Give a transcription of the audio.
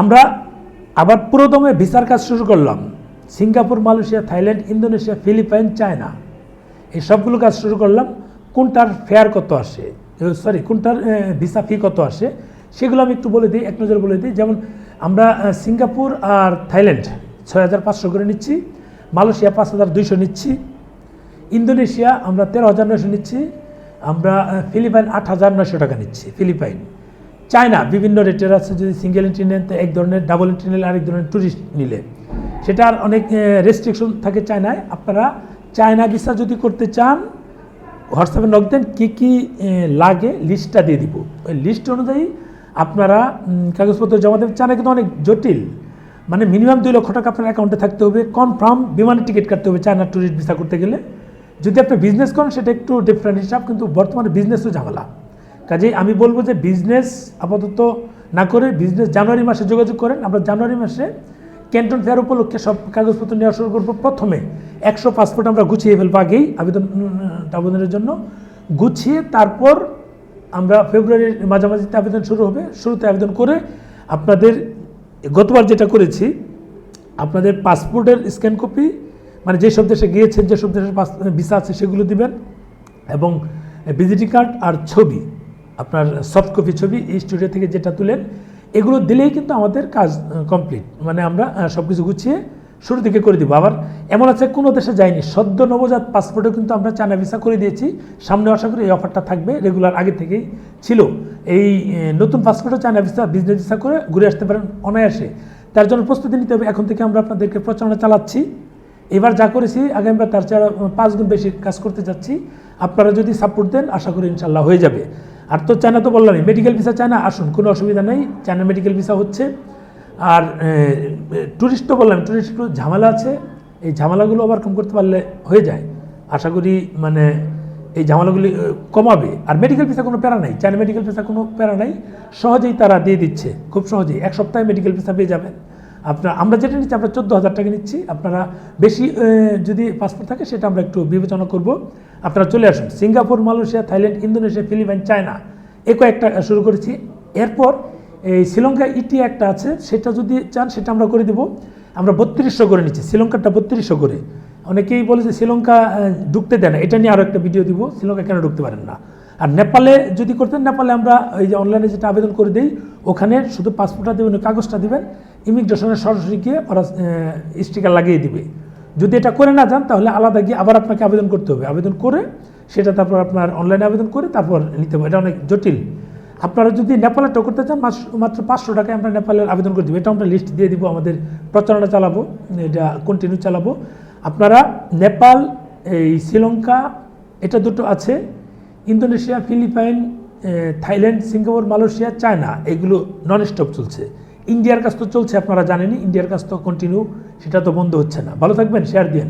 আমরা আবার পুরোদমে ভিসার কাজ শুরু করলাম। Singapore, Malaysia, Thailand, Indonesia, Philippines, China. এই সবগুলো কাজ শুরু করলাম। কোনটার ফেয়ার কত আসে? সরি কোনটার ভিসা ফি কত আসে? সেগুলো আমি একটু বলে দিই, এক নজর বলে দিই। যেমন আমরা সিঙ্গাপুর আর থাইল্যান্ড ছয় হাজার পাঁচশো করে নিচ্ছি। মালয়েশিয়া পাঁচ হাজার দুইশো নিচ্ছি। ইন্দোনেশিয়া আমরা তেরো হাজার নয়শো নিচ্ছি। আমরা ফিলিপাইন আট হাজার নয়শো টাকা নিচ্ছি, ফিলিপাইন। চায়না বিভিন্ন রেটের আছে, যদি সিঙ্গেল এন্ট্রি নেন, তো এক ধরনের ডাবল এন্ট্রি নিলে আরেক ধরনের ট্যুরিস্ট নিলে। সেটার অনেক রেস্ট্রিকশন থাকে চায়নায়। আপনারা চায়না ভিসা যদি করতে চান, হোয়াটসঅ্যাপে নক দেন, কী কী লাগে লিস্টটা দিয়ে দিব। ওই লিস্ট অনুযায়ী আপনারা কাগজপত্র জমা দেবেন। চায়না কিন্তু অনেক জটিল। মানে মিনিমাম দুই লক্ষ টাকা আপনার অ্যাকাউন্টে থাকতে হবে। কনফার্ম বিমানের টিকিট কাটতে হবে চায়না ট্যুরিস্ট ভিসা করতে গেলে। যদি আপনি বিজনেস করেন, সেটা একটু ডিফারেন্ট হিসাব, কিন্তু বর্তমানে বিজনেসও ঝামেলা। কাজেই আমি বলব যে বিজনেস আপাতত না করে বিজনেস জানুয়ারি মাসে যোগাযোগ করেন। আমরা জানুয়ারি মাসে ক্যান্টন ফেয়ার উপলক্ষে সব কাগজপত্র নেওয়া শুরু করব। প্রথমে একশো পাসপোর্ট আমরা গুছিয়ে ফেলব আগেই, আবেদন আবেদনের জন্য। গুছিয়ে তারপর আমরা ফেব্রুয়ারির মাঝামাঝিতে আবেদন শুরু হবে। শুরুতে আবেদন করে আপনাদের গতবার যেটা করেছি, আপনাদের পাসপোর্টের স্ক্যান কপি মানে যেসব দেশে গিয়েছেন যেসব দেশের ভিসা আছে সেগুলো দিবেন এবং ভিজিটিং কার্ড আর ছবি। আপনার সফট কপি ছবি, এই স্টুডিও থেকে যেটা তুলেন, এগুলো দিলেই কিন্তু আমাদের কাজ কমপ্লিট মানে আমরা সব কিছু গুছিয়ে শুরু থেকে করে দিব। আবার এমন আছে, কোনো দেশে যায়নি। সদ্য নবজাত পাসপোর্টে কিন্তু আমরা চায়না ভিসা করে দিয়েছি। সামনে আশা করি এই অফারটা থাকবে রেগুলার আগে থেকেই ছিল। এই নতুন পাসপোর্টে চায়না ভিসা বিজনেস ভিসা করে ঘুরে আসতে পারেন অনায়াসে। তার জন্য প্রস্তুতি নিতে হবে। এখন থেকে আমরা আপনাদেরকে প্রচারণা চালাচ্ছি। এবার যা করেছি আগামীবার তার চেয়ে পাঁচ গুণ বেশি কাজ করতে যাচ্ছি। আপনারা যদি সাপোর্ট দেন, আশা করি ইনশাল্লাহ হয়ে যাবে। আর তো চায়না তো বললামই মেডিকেল ভিসা চায়না আসুন, কোনো অসুবিধা নেই চায়না মেডিকেল ভিসা হচ্ছে। আর ট্যুরিস্ট তো বললাম ট্যুরিস্ট একটু ঝামেলা আছে, এই ঝামেলাগুলো ওভারকাম করতে পারলে হয়ে যায়। আশা করি মানে এই ঝামেলাগুলি কমাবে। আর মেডিকেল ভিসা কোনো প্যারা নাই চায়না মেডিকেল ভিসা কোনো প্যারা নাই, সহজেই তারা দিয়ে দিচ্ছে, খুব সহজেই। এক সপ্তাহে মেডিকেল ভিসা পেয়ে যাবেন। আপনার, আমরা যেটা নিচ্ছি, আমরা চোদ্দ হাজার টাকা নিচ্ছি। আপনারা বেশি যদি পাসপোর্ট থাকে, সেটা আমরা একটু বিবেচনা করব। আপনারা চলে আসুন। Singapore, Malaysia, Thailand, Indonesia, Philippines, China, এ কয়েকটা শুরু করেছি। এরপর এই শ্রীলঙ্কা ইটি একটা আছে, সেটা যদি চান, সেটা আমরা করে দেব। আমরা বত্রিশশো করে নিচ্ছি। শ্রীলঙ্কাটা বত্রিশশো করে। অনেকেই বলে যে শ্রীলঙ্কা ঢুকতে দেয় না। এটা নিয়ে আরও একটা ভিডিও দিব। শ্রীলঙ্কা কেন ঢুকতে পারেন না? আর নেপালে যদি করতেন, নেপালে আমরা এই যে অনলাইনে যেটা আবেদন করে দিই, ওখানে শুধু পাসপোর্টটা দেবেন কাগজটা দিবেন। ইমিগ্রেশনে সরাসরি গিয়ে ওরা স্টিকার লাগিয়ে দিবে। যদি এটা করে না যান, তাহলে আলাদা গিয়ে আবার আপনাকে আবেদন করতে হবে। আবেদন করে সেটা তারপর আপনার অনলাইনে আবেদন করে তারপর নিতে হবে। এটা অনেক জটিল। আপনারা যদি নেপালেরটা করতে চান মাত্র পাঁচশো টাকায় আমরা নেপালের আবেদন করে দেবো। এটা আমরা লিস্ট দিয়ে দিব, আমাদের প্রচারণা চালাবো, এটা কন্টিনিউ চালাবো। আপনারা নেপাল, এই শ্রীলঙ্কা, এটা দুটো আছে। Indonesia, Philippines Thailand, Singapore, Malaysia, China, এগুলো নন স্টপ চলছে। ইন্ডিয়ার কাজ তো চলছে, আপনারা জানেনই, ইন্ডিয়ার কাজ তো কন্টিনিউ সেটা তো বন্ধ হচ্ছে না। ভালো থাকবেন শেয়ার দিন